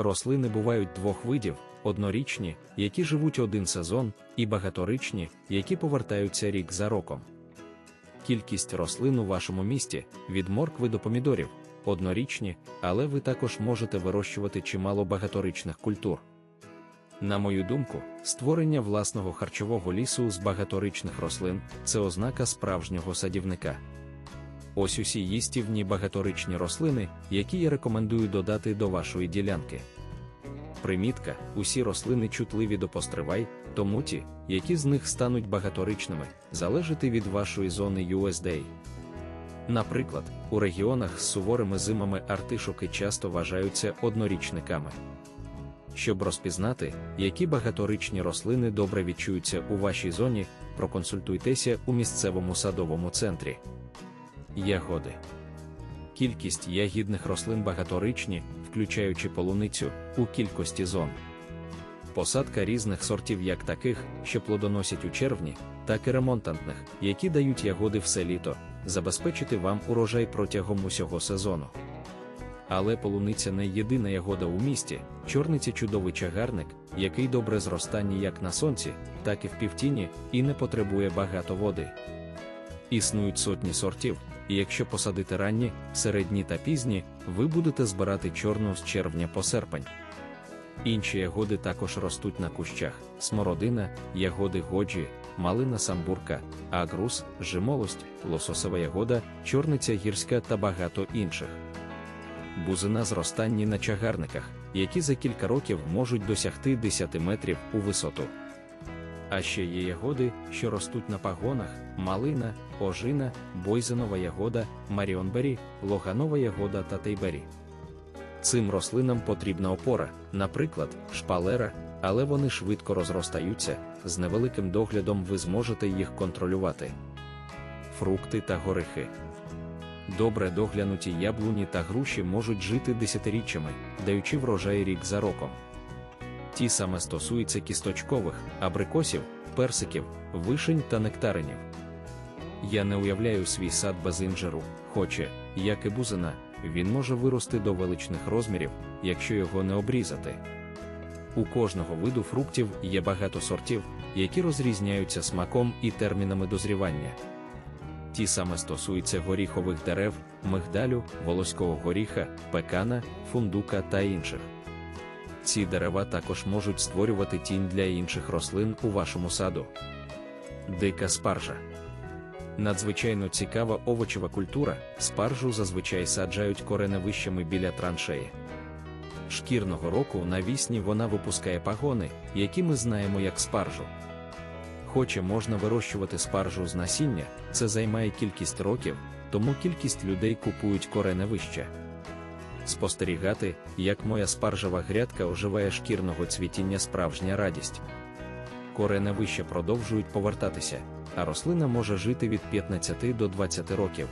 Рослини бувають двох видів: однорічні, які живуть один сезон, і багаторічні, які повертаються рік за роком. Кількість рослин у вашому місті від моркви до помідорів однорічні, але ви також можете вирощувати чимало багаторічних культур. На мою думку, створення власного харчового лісу з багаторічних рослин це ознака справжнього садівника. Ось усі їстівні багаторичні рослини, які я рекомендую додати до вашої ділянки. Примітка: усі рослини чутливі до постривай, тому ті, які з них стануть багаторичними, залежати від вашої зони USDA. Наприклад, у регіонах з суворими зимами артишоки часто вважаються однорічниками. Щоб розпізнати, які багаторичні рослини добре відчуються у вашій зоні, проконсультуйтеся у місцевому садовому центрі. Ягоди. Кількість ягідних рослин багаторичні, включаючи полуницю, у кількості зон. Посадка різних сортів як таких, що плодоносять у червні, так і ремонтантних, які дають ягоди все літо, забезпечити вам урожай протягом усього сезону. Але полуниця не єдина ягода у місті, чорниця чудовий чагарник, який добре зростання як на сонці, так і в півтіні, і не потребує багато води. Існують сотні сортів, і якщо посадити ранні, середні та пізні, ви будете збирати чорну з червня по серпень. Інші ягоди також ростуть на кущах: смородина, ягоди годжі, малина самбурка, агрус, жимолость, лососова ягода, чорниця гірська та багато інших. Бузина зростанні на чагарниках, які за кілька років можуть досягти 10 метрів у висоту. А ще є ягоди, що ростуть на пагонах, малина, ожина, бойзенова ягода, маріонбері, логанова ягода та тейбері. Цим рослинам потрібна опора, наприклад, шпалера, але вони швидко розростаються, з невеликим доглядом ви зможете їх контролювати. Фрукти та горихи. Добре доглянуті яблуні та груші можуть жити десятиріччями, даючи врожай рік за роком. Ті саме стосуються кісточкових, абрикосів, персиків, вишень та нектаринів. Я не уявляю свій сад без інжиру, хоче, як і бузина, він може вирости до величних розмірів, якщо його не обрізати. У кожного виду фруктів є багато сортів, які розрізняються смаком і термінами дозрівання. Ті саме стосуються горіхових дерев, мигдалю, волоського горіха, пекана, фундука та інших. Ці дерева також можуть створювати тінь для інших рослин у вашому саду. Дика спаржа. Надзвичайно цікава овочева культура, спаржу зазвичай саджають кореневищами біля траншеї. Шкірного року навісні вона випускає пагони, які ми знаємо як спаржу. Хоче можна вирощувати спаржу з насіння, це займає кількість років, тому кількість людей купують кореневища. Спостерігати, як моя спаржева грядка оживає шкірного цвітіння справжня радість. Кореневища продовжують повертатися, а рослина може жити від 15 до 20 років.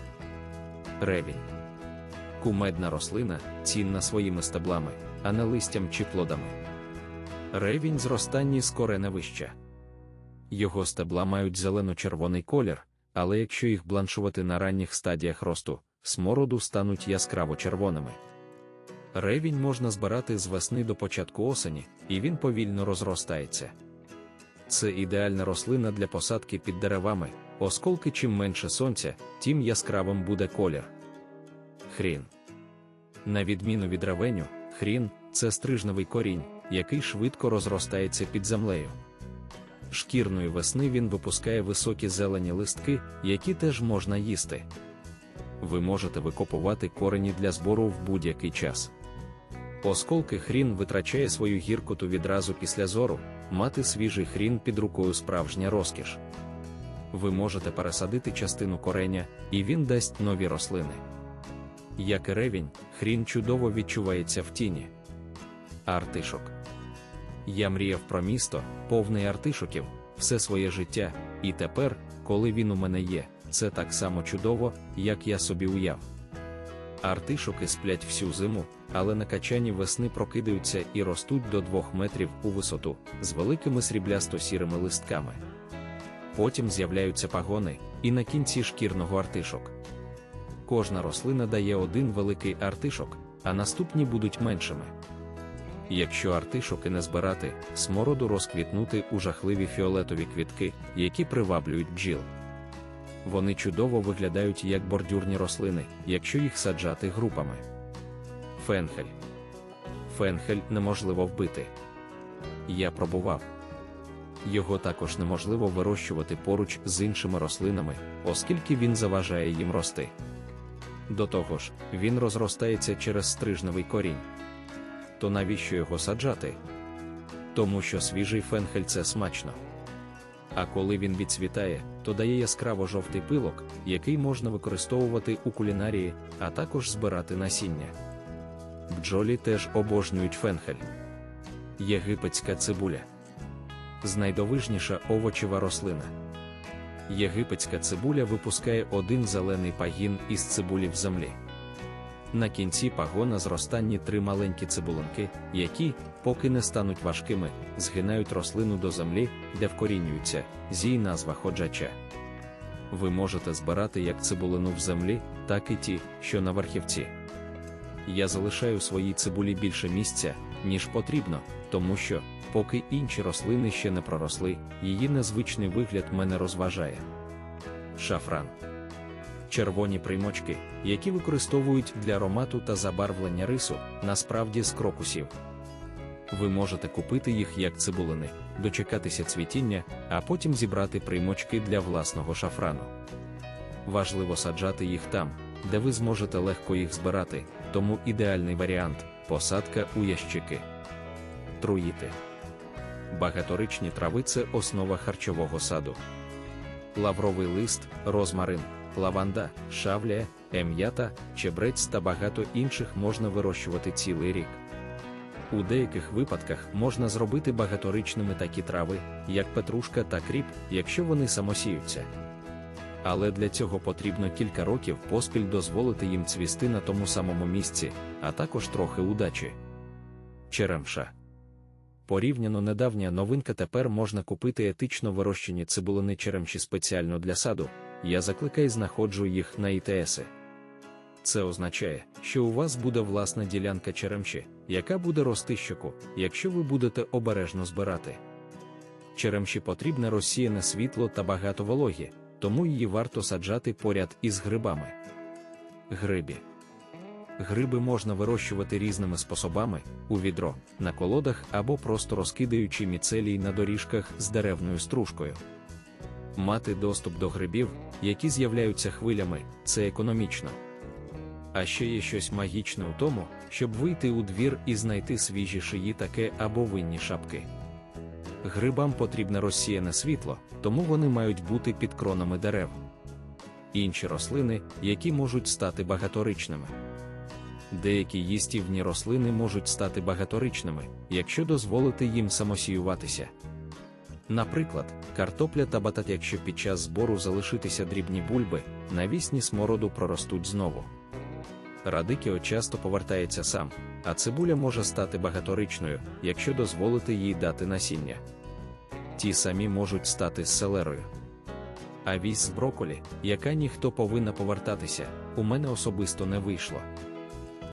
Ревінь. Кумедна рослина, цінна своїми стеблами, а не листям чи плодами. Ревінь зростанні з кореневища. Його стебла мають зелено-червоний колір, але якщо їх бланшувати на ранніх стадіях росту, смороду стануть яскраво червоними. Ревінь можна збирати з весни до початку осені, і він повільно розростається. Це ідеальна рослина для посадки під деревами, осколки чим менше сонця, тим яскравим буде колір. Хрін. На відміну від ревеню, хрін це стрижневий корінь, який швидко розростається під землею. Шкірної весни він випускає високі зелені листки, які теж можна їсти. Ви можете викопувати корені для збору в будь-який час. Осколки хрін витрачає свою гіркоту відразу після зору, мати свіжий хрін під рукою справжня розкіш. Ви можете пересадити частину кореня, і він дасть нові рослини. Як і ревінь, хрін чудово відчувається в тіні. Артишок. Я мріяв про місто, повний артишоків, все своє життя, і тепер, коли він у мене є, це так само чудово, як я собі уяв. Артишоки сплять всю зиму, але на качані весни прокидаються і ростуть до 2 метрів у висоту з великими сріблясто-сірими листками. Потім з'являються пагони, і на кінці шкірного артишок. Кожна рослина дає один великий артишок, а наступні будуть меншими. Якщо артишоки не збирати, смороду розквітнути у жахливі фіолетові квітки, які приваблюють бджіл. Вони чудово виглядають як бордюрні рослини, якщо їх саджати групами. Фенхель. Фенхель неможливо вбити. Я пробував. Його також неможливо вирощувати поруч з іншими рослинами, оскільки він заважає їм рости. До того ж, він розростається через стрижневий корінь. То навіщо його саджати? Тому що свіжий фенхель це смачно. А коли він відцвітає, то дає яскраво жовтий пилок, який можна використовувати у кулінарії, а також збирати насіння. Бджолі теж обожнюють фенхель. Єгипетська цибуля знайдовижніша овочева рослина. Єгипетська цибуля випускає один зелений пагін із цибулі в землі. На кінці пагона зростанні три маленькі цибулинки, які, поки не стануть важкими, згинають рослину до землі, де вкорінюються, зій назва ходжача. Ви можете збирати як цибулину в землі, так і ті, що на верхівці. Я залишаю своїй цибулі більше місця, ніж потрібно, тому що, поки інші рослини ще не проросли, її незвичний вигляд мене розважає. Шафран. Червоні примочки, які використовують для аромату та забарвлення рису, насправді з крокусів. Ви можете купити їх як цибулини, дочекатися цвітіння, а потім зібрати примочки для власного шафрану. Важливо саджати їх там, де ви зможете легко їх збирати, тому ідеальний варіант посадка у ящики. Труїти. Багаторичні трави це основа харчового саду. Лавровий лист, розмарин, лаванда, шавля, ем'ята, чебрець та багато інших можна вирощувати цілий рік. У деяких випадках можна зробити багаторичними такі трави, як петрушка та кріп, якщо вони самосіються. Але для цього потрібно кілька років поспіль дозволити їм цвісти на тому самому місці, а також трохи удачі. Черемша. Порівняно недавня новинка тепер можна купити етично вирощені цибулини черемші спеціально для саду. Я закликаю знаходжу їх на ІТСи. Це означає, що у вас буде власна ділянка черемші, яка буде рости щоку, якщо ви будете обережно збирати. Черемші потрібне розсіяне світло та багато вологі, тому її варто саджати поряд із грибами. Грибі. Гриби можна вирощувати різними способами у відро, на колодах або просто розкидаючи міцелій на доріжках з деревною стружкою. Мати доступ до грибів, які з'являються хвилями, це економічно. А ще є щось магічне у тому, щоб вийти у двір і знайти свіжі шиї таке або винні шапки. Грибам потрібне розсіяне світло, тому вони мають бути під кронами дерев. Інші рослини, які можуть стати багаторичними. Деякі їстівні рослини можуть стати багаторичними, якщо дозволити їм самосіюватися. Наприклад, картопля та батат, якщо під час збору залишитися дрібні бульби, навісні смороду проростуть знову. Радикіо часто повертається сам, а цибуля може стати багаторичною, якщо дозволити їй дати насіння. Ті самі можуть стати селерою. А вісь з броколі, яка ніхто повинна повертатися, у мене особисто не вийшло.